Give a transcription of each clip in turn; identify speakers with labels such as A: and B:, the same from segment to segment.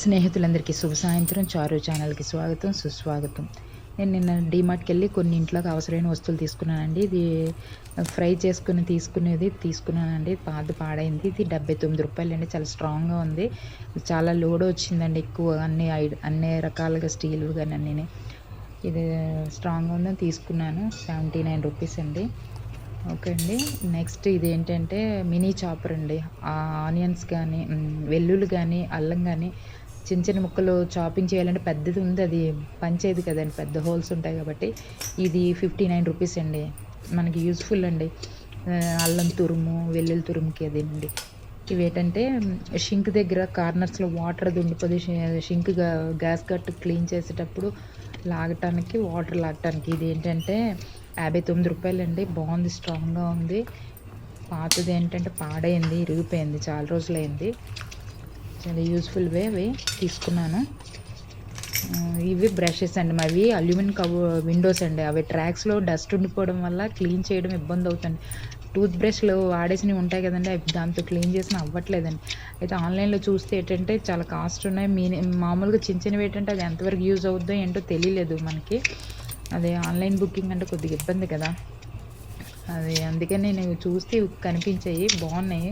A: స్నేహితులందరికీ శుభ సాయంత్రం. చారు ఛానల్కి స్వాగతం సుస్వాగతం. నేను నిన్న డీమార్ట్కి వెళ్ళి కొన్ని ఇంట్లోకి అవసరమైన వస్తువులు తీసుకున్నానండి. ఇది ఫ్రై చేసుకుని తీసుకునేది తీసుకున్నానండి. పాత పాడైంది. ఇది డెబ్బై తొమ్మిది రూపాయలు అండి చాలా స్ట్రాంగ్గా ఉంది. చాలా లోడ్ వచ్చిందండి ఎక్కువ. అన్ని అన్ని రకాలుగా స్టీల్ కానీ అన్నీ ఇది స్ట్రాంగ్గా ఉందని తీసుకున్నాను. సెవెంటీ నైన్ రూపీస్ అండి. ఓకే అండి. నెక్స్ట్ ఇది ఏంటంటే మినీ చాపర్ అండి. ఆనియన్స్ కానీ వెల్లుల్లి కానీ అల్లం కానీ చిన్న చిన్న ముక్కలు చాపింగ్ చేయాలంటే పెద్దది ఉంది అది పంచేది కదండి. పెద్ద హోల్స్ ఉంటాయి కాబట్టి ఇది ఫిఫ్టీ నైన్ రూపీస్ అండి. మనకి యూస్ఫుల్ అండి. అల్లం తురుము వెల్లుల్లి తురుముకి అదేనండి. ఇవి ఏంటంటే షింక్ దగ్గర కార్నర్స్లో వాటర్ అది ఉండిపోతే షింక్ గ్యాస్ కట్ క్లీన్ చేసేటప్పుడు లాగటానికి వాటర్ లాగటానికి ఇది ఏంటంటే యాభై తొమ్మిది రూపాయలు అండి బాగుంది స్ట్రాంగ్గా ఉంది. పాతది ఏంటంటే పాడైంది ఇరిగిపోయింది చాలా రోజులైంది. చాలా యూస్ఫుల్వే అవి తీసుకున్నాను. ఇవి బ్రషెస్ అండి మావి. అల్యూమినియం కవ్ విండోస్ అండి. అవి ట్రాక్స్లో డస్ట్ ఉండిపోవడం వల్ల క్లీన్ చేయడం ఇబ్బంది అవుతుంది. టూత్ బ్రష్లు వాడేసినవి ఉంటాయి కదండి అవి దాంతో క్లీన్ చేసిన అవ్వట్లేదండి. అయితే ఆన్లైన్లో చూస్తే ఏంటంటే చాలా కాస్ట్ ఉన్నాయి. మీ మామూలుగా చిన్న చిన్నవి ఏంటంటే అది ఎంతవరకు యూజ్ అవుద్దో ఏంటో తెలియలేదు మనకి. అదే ఆన్లైన్ బుకింగ్ అంటే కొద్దిగా ఇబ్బంది కదా. అది అందుకని నేను చూస్తే కనిపించాయి. బాగున్నాయి.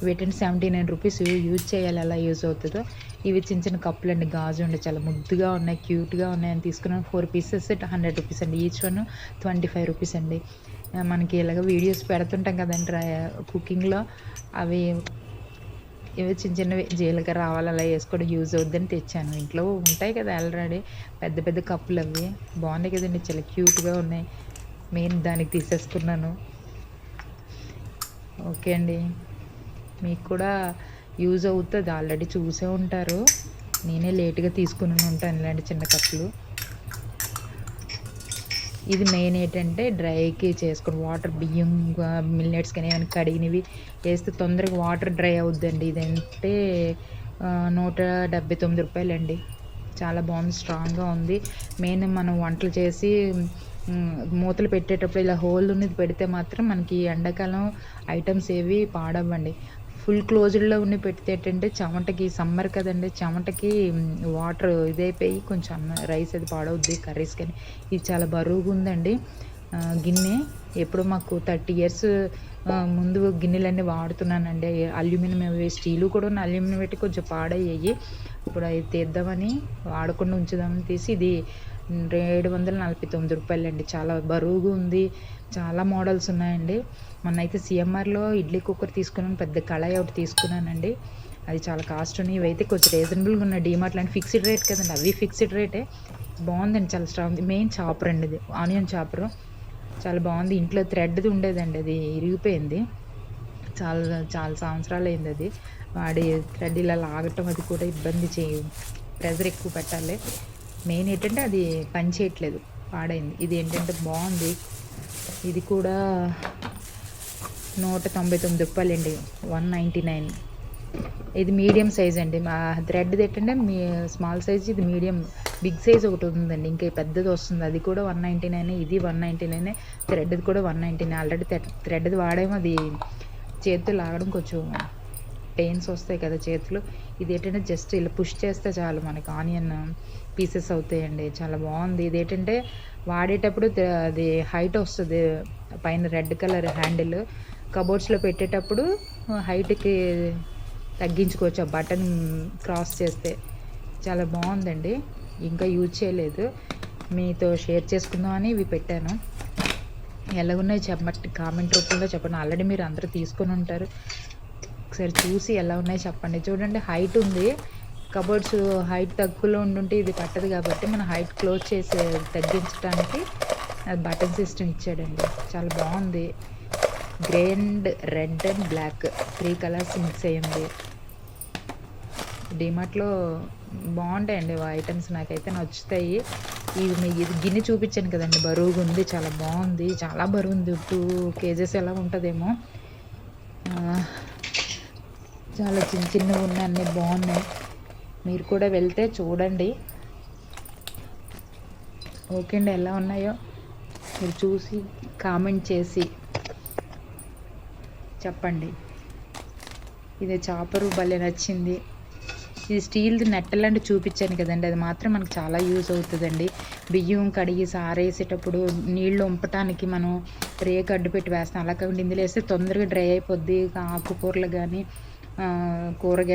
A: వీటిని సెవెంటీ నైన్ రూపీస్ యూజ్ చేయాలి. ఎలా యూజ్ అవుతుందో. ఇవి చిన్న చిన్న కప్పులు అండి. గాజు అండి. చాలా ముద్దుగా ఉన్నాయి. క్యూట్గా ఉన్నాయి. అని తీసుకున్నాను ఫోర్ పీసెస్ హండ్రెడ్ రూపీస్ అండి. Each one twenty five rupees అండి మనకి ఇలాగ వీడియోస్ పెడుతుంటాం కదండి. కుకింగ్లో అవి ఇవి చిన్న చిన్నవి. జీలకర్ర ఆవాలు అలా వేసుకోవడం యూజ్ అవుద్దని తెచ్చాను. ఇంట్లో ఉంటాయి కదా ఆల్రెడీ పెద్ద పెద్ద కప్పులు అవి. బాగున్నాయి కదండి. చాలా క్యూట్గా ఉన్నాయి. మెయిన్ దానికి తీసేసుకున్నాను. ఓకే అండి. మీకు కూడా యూజ్ అవుతుంది. ఆల్రెడీ చూసే ఉంటారు. నేనే లేట్గా తీసుకుని ఉంటాను ఇలాంటి చిన్న కప్పులు. ఇది మెయిన్ ఏంటంటే డ్రైకి చేసుకుని వాటర్ బియ్యం మిల్లెట్స్ కానీ ఏమైనా కడిగినవి వేస్తే తొందరగా వాటర్ డ్రై అవుద్దండి. ఇదంటే అంటే నూట డెబ్బై తొమ్మిది రూపాయలండి. చాలా బాగుంది స్ట్రాంగ్గా ఉంది. మెయిన్ మనం వంటలు చేసి మూతలు పెట్టేటప్పుడు ఇలా హోల్ ఉన్నది పెడితే మాత్రం మనకి ఎండాకాలం ఐటమ్స్ ఏవి పాడవ్వండి. ఫుల్ క్లోజ్డ్లో ఉండి పెడితే ఏంటంటే చెమటకి సమ్మర్ కదండి చెమటకి వాటర్ ఇదైపోయి కొంచెం రైస్ అది పాడవుద్ది కర్రీస్ కానీ. ఇది చాలా బరువుగా ఉందండి గిన్నె ఎప్పుడు మాకు థర్టీ ఇయర్స్ ముందు గిన్నెలన్నీ వాడుతున్నానండి. అల్యూమినియం అవి స్టీలు కూడా ఉన్న అల్యూమినియం పెట్టి కొంచెం పాడయ్యాయి. ఇప్పుడు అవి తీద్దామని వాడకుండా ఉంచుదామని తీసి ఇది ఏడు వందల నలభై తొమ్మిది రూపాయలు అండి చాలా బరువుగా ఉంది. చాలా మోడల్స్ ఉన్నాయండి. మొన్న అయితే సిఎంఆర్లో ఇడ్లీ కుక్కర్ తీసుకున్నాను పెద్ద కళాయి ఒకటి తీసుకున్నానండి. అది చాలా కాస్ట్ ఉన్నాయి. ఇవైతే కొంచెం రీజనబుల్గా ఉన్నాయి. డీమార్ట్ లాంటి ఫిక్స్డ్ రేట్ కదండి. అవి ఫిక్స్డ్ రేటే. బాగుందండి. చాలా స్ట్రాంగ్. మెయిన్ చాపర్ అండి ఇది. Onion chopper. చాలా బాగుంది. ఇంట్లో థ్రెడ్ది ఉండేదండి అది ఇరిగిపోయింది. చాలా చాలా సంవత్సరాలు అయింది అది. వాడి థ్రెడ్ ఇలా లాగటం అది కూడా ఇబ్బంది చేయ ప్రెజర్ ఎక్కువ పెట్టాలి. మెయిన్ ఏంటంటే అది పని చేయట్లేదు పాడైంది. ఇది ఏంటంటే బాగుంది. ఇది కూడా నూట తొంభై తొమ్మిది రూపాయలండి. One ninety nine. ఇది మీడియం సైజ్ అండి. మా థ్రెడ్ది ఏంటంటే మీ స్మాల్ సైజ్ ఇది మీడియం బిగ్ సైజ్ ఒకటి ఉందండి. ఇంకా పెద్దది వస్తుంది. అది కూడా వన్ నైంటీ నైన్ ఇది వన్ నైంటీ నైన్ థ్రెడ్ది కూడా వన్ నైంటీ నైన్. ఆల్రెడీ థ్రెడ్ది వాడేమో. అది చేతితో లాగడం కొంచెం పెయిన్స్ వస్తాయి కదా చేతులు ఇది ఏంటంటే జస్ట్ ఇలా పుష్ చేస్తే చాలు మనకి ఆనియన్ పీసెస్ అవుతాయండి. చాలా బాగుంది. ఇది ఏంటంటే వాడేటప్పుడు అది హైట్ వస్తుంది. పైన రెడ్ కలర్ హ్యాండిల్. కబోర్డ్స్లో పెట్టేటప్పుడు హైట్కి తగ్గించుకోవచ్చు. ఆ బటన్ క్రాస్ చేస్తే చాలా బాగుందండి. ఇంకా యూజ్ చేయలేదు. మీతో షేర్ చేసుకుందామని ఇవి పెట్టాను. ఎలా ఉన్నాయి చెప్పండి కామెంట్ రూపంలో చెప్పండి. ఆల్రెడీ మీరు అందరూ తీసుకొని ఉంటారు. ఒకసారి చూసి ఎలా ఉన్నాయి చెప్పండి. చూడండి హైట్ ఉంది. కబోర్డ్స్ హైట్ తక్కువలో ఉండుంటే ఇది పట్టదు కాబట్టి మన హైట్ క్లోజ్ చేసి తగ్గించడానికి బటన్ సిస్టమ్ ఇచ్చాడండి. చాలా బాగుంది. Grey and red and black three colours mix అయ్యింది డిమార్ట్లో బాగుంటాయండి ఐటమ్స్ నాకైతే నచ్చుతాయి. ఇవి మీ ఇది గిన్నె చూపించాను కదండి బరువుగా ఉంది చాలా బాగుంది చాలా బరువు ఉంది. టూ కేజెస్ ఎలా ఉంటుందేమో. చాలా చిన్న చిన్నవి ఉన్నాయి అన్నీ బాగున్నాయి. మీరు కూడా వెళ్తే చూడండి. ఓకే అండి ఎలా ఉన్నాయో మీరు చూసి కామెంట్ చేసి. చెప్పండి. ఇది చాపరు భలే నచ్చింది. ఇది స్టీల్ది నెట్టలాంటి చూపించాను కదండి. అది మాత్రం మనకు చాలా యూజ్ అవుతుందండి. బియ్యం కడిగి సారేసేటప్పుడు నీళ్ళు ఉంపటానికి మనం రేకు అడ్డు పెట్టి వేస్తాం. అలా కాకుండా ఇందులో వేస్తే తొందరగా డ్రై అయిపోద్ది. ఆకుకూరలు కానీ కూరగాయలు